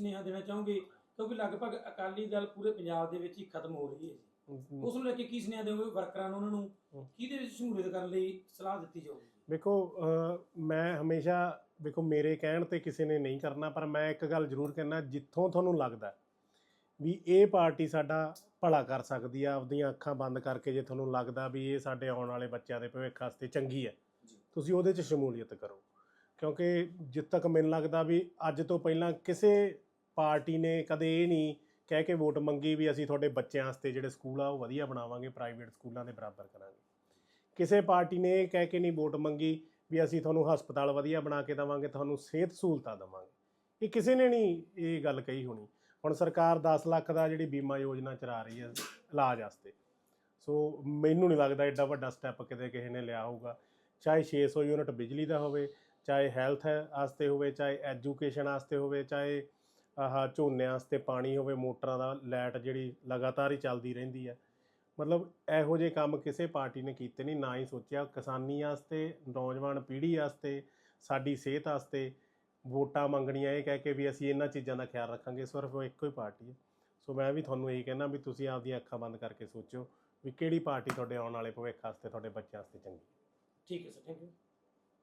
ਸੁਨੇਹਾ ਦੇਣਾ ਚਾਹੋਗੇ? ਕਿਉਂਕਿ ਲਗਭਗ ਅਕਾਲੀ ਦਲ ਪੂਰੇ ਪੰਜਾਬ ਦੇ ਵਿੱਚ ਹੀ ਖਤਮ ਹੋ ਰਹੀ ਹੈ ਜੀ। ਉਸ ਨੂੰ ਲੈ ਕੇ ਕੀ ਸੁਨੇਹਾ ਦਿਓਗੇ ਵਰਕਰਾਂ ਨੂੰ ਉਹਨਾਂ ਨੂੰ। ਕਿਹਦੇ ਵਿੱਚ ਸ਼ਮੂਲੀਅਤ ਕਰਨ ਲਈ ਸਲਾਹ ਦਿੱਤੀ ਜਾਊਗੀ? ਵੇਖੋ ਮੈਂ ਹਮੇਸ਼ਾ ਵੇਖੋ ਮੇਰੇ ਕਹਿਣ ਤੇ ਕਿਸੇ ਨੇ ਨਹੀਂ ਕਰਨਾ ਪਰ ਮੈਂ ਇੱਕ ਗੱਲ ਜ਼ਰੂਰ ਕਹਿਣਾ ਜਿੱਥੋਂ ਤੁਹਾਨੂੰ ਲੱਗਦਾ ਵੀ ਇਹ ਪਾਰਟੀ ਸਾਡਾ ਭਲਾ ਕਰ ਸਕਦੀ ਆ ਆਪਦੀਆਂ ਅੱਖਾਂ ਬੰਦ ਕਰਕੇ ਜੇ ਤੁਹਾਨੂੰ ਲੱਗਦਾ ਵੀ ਇਹ ਸਾਡੇ ਆਉਣ ਵਾਲੇ ਬੱਚਿਆਂ ਦੇ ਭਵਿੱਖ ਵਾਸਤੇ ਚੰਗੀ ਹੈ। ਤੁਸੀਂ ਉਹਦੇ 'ਚ ਸ਼ਮੂਲੀਅਤ ਕਰੋ। ਕਿਉਂਕਿ ਜਿੱਦ ਤੱਕ ਮੈਨੂੰ ਲੱਗਦਾ ਵੀ ਅੱਜ ਤੋਂ ਪਹਿਲਾਂ ਕਿਸੇ ਪਾਰਟੀ ਨੇ ਕਦੇ ਇਹ ਨਹੀਂ ਕਹਿ ਕੇ ਵੋਟ ਮੰਗੀ ਵੀ ਅਸੀਂ ਤੁਹਾਡੇ ਬੱਚਿਆਂ ਵਾਸਤੇ ਜਿਹੜੇ ਸਕੂਲ ਆ ਉਹ ਵਧੀਆ ਬਣਾਵਾਂਗੇ ਪ੍ਰਾਈਵੇਟ ਸਕੂਲਾਂ ਦੇ ਬਰਾਬਰ ਕਰਾਂਗੇ। ਕਿਸੇ ਪਾਰਟੀ ਨੇ ਇਹ ਕਹਿ ਕੇ ਨਹੀਂ ਵੋਟ ਮੰਗੀ ਵੀ ਅਸੀਂ ਤੁਹਾਨੂੰ ਹਸਪਤਾਲ ਵਧੀਆ ਬਣਾ ਕੇ ਦੇਵਾਂਗੇ, ਤੁਹਾਨੂੰ ਸਿਹਤ ਸਹੂਲਤਾਂ ਦੇਵਾਂਗੇ। ਇਹ ਕਿਸੇ ਨੇ ਨਹੀਂ ਇਹ ਗੱਲ ਕਹੀ ਹੋਣੀ। ਹੁਣ ਸਰਕਾਰ 10 ਲੱਖ ਦਾ ਜਿਹੜੀ ਬੀਮਾ ਯੋਜਨਾ ਚਲਾ ਰਹੀ ਹੈ ਇਲਾਜ ਵਾਸਤੇ, ਸੋ ਮੈਨੂੰ ਨਹੀਂ ਲੱਗਦਾ ਐਡਾ ਵੱਡਾ ਸਟੈਪ ਕਿਤੇ ਕਿਸੇ ਨੇ ਲਿਆ ਹੋਊਗਾ। ਚਾਹੇ 600 ਯੂਨਿਟ ਬਿਜਲੀ ਦਾ ਹੋਵੇ, ਚਾਹੇ ਹੈਲਥ ਵਾਸਤੇ ਹੋਵੇ, ਚਾਹੇ ਐਜੂਕੇਸ਼ਨ ਵਾਸਤੇ ਹੋਵੇ, ਚਾਹੇ ਆਹ ਝੋਨਿਆਂ ਵਾਸਤੇ ਪਾਣੀ ਹੋਵੇ, ਮੋਟਰਾਂ ਦਾ, ਲਾਈਟ ਜਿਹੜੀ ਲਗਾਤਾਰ ਹੀ ਚੱਲਦੀ ਰਹਿੰਦੀ ਹੈ। ਮਤਲਬ ਇਹੋ ਜਿਹੇ ਕੰਮ ਕਿਸੇ ਪਾਰਟੀ ਨੇ ਕੀਤੇ ਨਹੀਂ, ਨਾ ਹੀ ਸੋਚਿਆ। ਕਿਸਾਨੀ ਵਾਸਤੇ, ਨੌਜਵਾਨ ਪੀੜ੍ਹੀ ਵਾਸਤੇ, ਸਾਡੀ ਸਿਹਤ ਵਾਸਤੇ ਵੋਟਾਂ ਮੰਗਣੀਆਂ, ਇਹ ਕਹਿ ਕੇ ਵੀ ਅਸੀਂ ਇਹਨਾਂ ਚੀਜ਼ਾਂ ਦਾ ਖਿਆਲ ਰੱਖਾਂਗੇ, ਸਿਰਫ ਉਹ ਇੱਕੋ ਹੀ ਪਾਰਟੀ ਹੈ। ਸੋ ਮੈਂ ਵੀ ਤੁਹਾਨੂੰ ਇਹੀ ਕਹਿਣਾ ਵੀ ਤੁਸੀਂ ਆਪਦੀਆਂ ਅੱਖਾਂ ਬੰਦ ਕਰਕੇ ਸੋਚੋ ਵੀ ਕਿਹੜੀ ਪਾਰਟੀ ਤੁਹਾਡੇ ਆਉਣ ਵਾਲੇ ਭਵਿੱਖ ਵਾਸਤੇ, ਤੁਹਾਡੇ ਬੱਚਿਆਂ ਵਾਸਤੇ ਚੰਗੀ ਠੀਕ ਹੈ ਸਰ ਥੈਂਕ ਯੂ